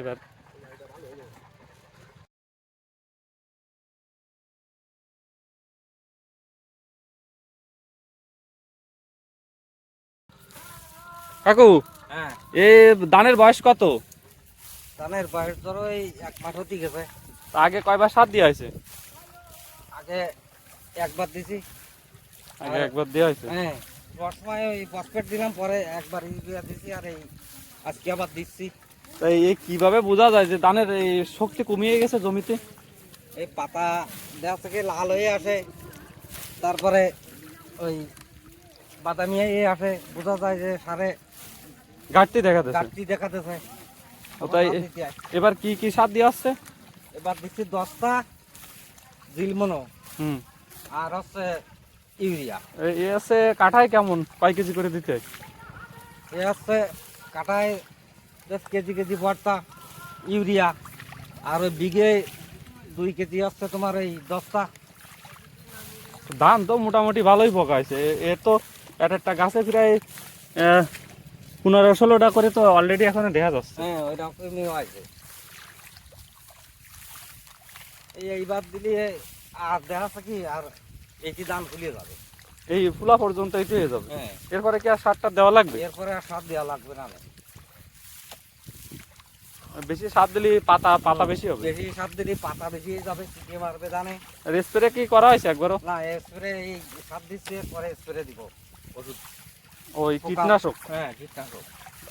এবার কাকু হ্যাঁ। এ ধানের বয়স কত? ধানের বয়স ধরো এই এক মাস হতে গেছে। তা আগে কয়বার সার দেওয়া হয়েছে? আগে একবার দিছি। আগে একবার দেওয়া হয়েছে? হ্যাঁ বর্তমানে ওই ফসফেট দিলাম পরে একবার ইউরিয়া দিছি আর এই আজকে আবার দিচ্ছি। তাই এই কীভাবে বোঝা যায় যে ধানের এই শক্তি কমিয়ে গেছে জমিতে? এই পাতা দেওয়া থেকে লাল হয়ে আসে তারপরে ওই বাদামি হয়ে আসে বোঝা যায় যে সারে ঘাটতি দেখা যাচ্ছে ঘাটতি দেখাতেছে। ও তাই। এবার কি কি সার দিয়ে আসছে? এবার দিচ্ছি দশটা জিলমনো হুম। আর হচ্ছে ইউরিয়া। এ- এ আছে কাঠায় কেমন? কয় কেজি করে দিতে? এ হচ্ছে কাটায় দশ কেজি কেজি ভর্তা ইউরিয়া আর ওই বিঘে দুই কেজি আসছে তোমার এই দশটা ধান তো মোটামুটি ভালোই পকাইছে। এ- এ তো এক একটা গাছে প্রায় পনেরো ষোলোটা করে তো অলরেডি এখন দেখা যাচ্ছে। হ্যাঁ ওই রকমই আছে এই এইবার দিলে আর দেখা কি আর একই দাম ফুলিয়ে যাবে। এই ফুলা পর্যন্ত এটি হয়ে যাবে। হ্যাঁ। এরপরে কি আর সারটা দেওয়া লাগবে? এরপরে আর সার দেওয়া লাগবে না। বেশি সার দিলে পাতা পাতা বেশি হবে? বেশি সার দিলে পাতা বেশি যাবে মারবে আর স্প্রে কি করা হয়েছে একবারও? না স্প্রে এই সার দিচ্ছে পরে স্প্রে দিব ওষুধ। ওই কীটনাশক? হ্যাঁ কীটনাশক।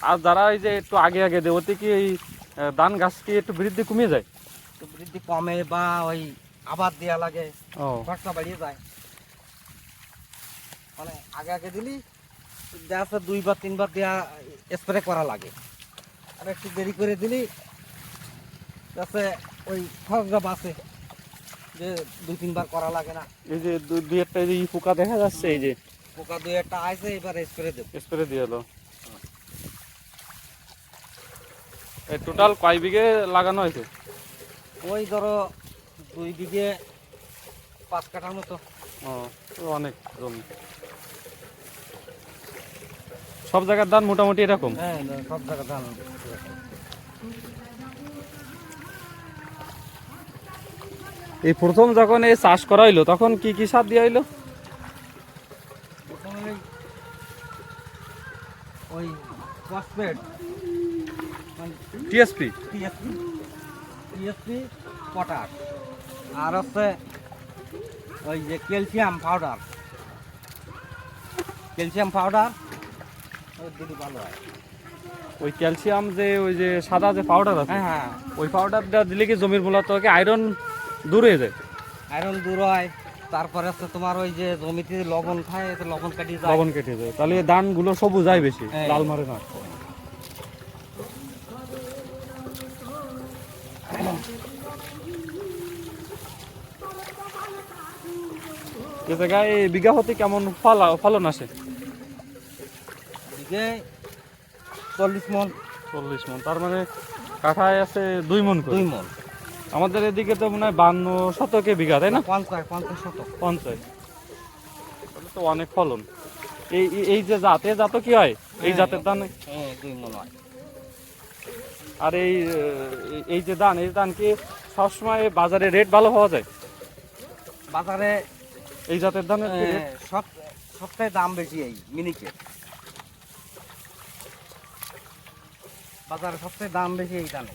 আর যারা এই যে একটু আগে আগে দেয় ওতে কি এই ধান গাছ কি একটু বৃদ্ধি কমে যায়? তো বৃদ্ধি কমে বা ওই আবার দেওয়া লাগে খরচা বাড়িয়ে যায়। মানে আগে আগে দিলি দেখা দুইবার তিনবার দেওয়া স্প্রে করা লাগে। আর একটু দেরি করে দিলি যাচ্ছে ওই খরচা বাঁচে যে দুই তিনবার করা লাগে না। এই যে দুই একটা এই যে পোকা দেখা যাচ্ছে এই যে। পোকা দুই একটা আইছে এবার স্প্রে দেবো। স্প্রে দিয়ে এলো। এই টোটাল কয় বিঘে লাগানো হয়েছে? ওই ধরো দুই বিঘে পাঁচ কাঠার মতো। ও অনেক জমি। সব জায়গার দাম মোটামুটি এরকম? হ্যাঁ সব জায়গা ধান এই প্রথম যখন এই চাষ করা হইল তখন কি কি সার দেওয়া হইল? ওই- phosphate. TSP TSP TSP potash আর হচ্ছে ওই যে ক্যালসিয়াম পাউডার। ক্যালসিয়াম পাউডার ওই ক্যালসিয়াম যে ওই যে সাদা যে পাউডার আছে হ্যাঁ হ্যাঁ। ওই পাউডারটা দিলে কি জমির মূলত আয়রন দূর হয়ে যায়? আয়রন দূর হয়। তারপরে হচ্ছে তোমার ওই যে জমিতে লবণ খায় এতে লবণ কাটিয়ে যায়। লবণ কেটে যায়। তাহলে ধানগুলো সবুজ হয় বেশি হ্যাঁ। লাল মারে না। এ জায়গায় বিঘা হতে কেমন ফল ফলন আসে? এদিকে চল্লিশ মন। চল্লিশ মন তার মানে কাঠায় আছে দুই মন দুই মন। আমাদের এদিকে তো মনে হয় বান্ন শতকে বিঘা তাই না? পঞ্চাশ পঞ্চাশ শতক। পঞ্চাশ। তো অনেক ফলন। এই এই- যে জাত এ জাত কি হয়? এই হ্যাঁ। জাতের ধান? হ্যাঁ দুই মন হয়। আর এই এই- যে ধান এই ধান কি সবসময় বাজারে রেট ভালো পাওয়া যায়? বাজারে এই জাতের ধানের সব সবটাই দাম বেশি এই মিনিকে বাজারে সবচেয়ে দাম বেশি এই ধানে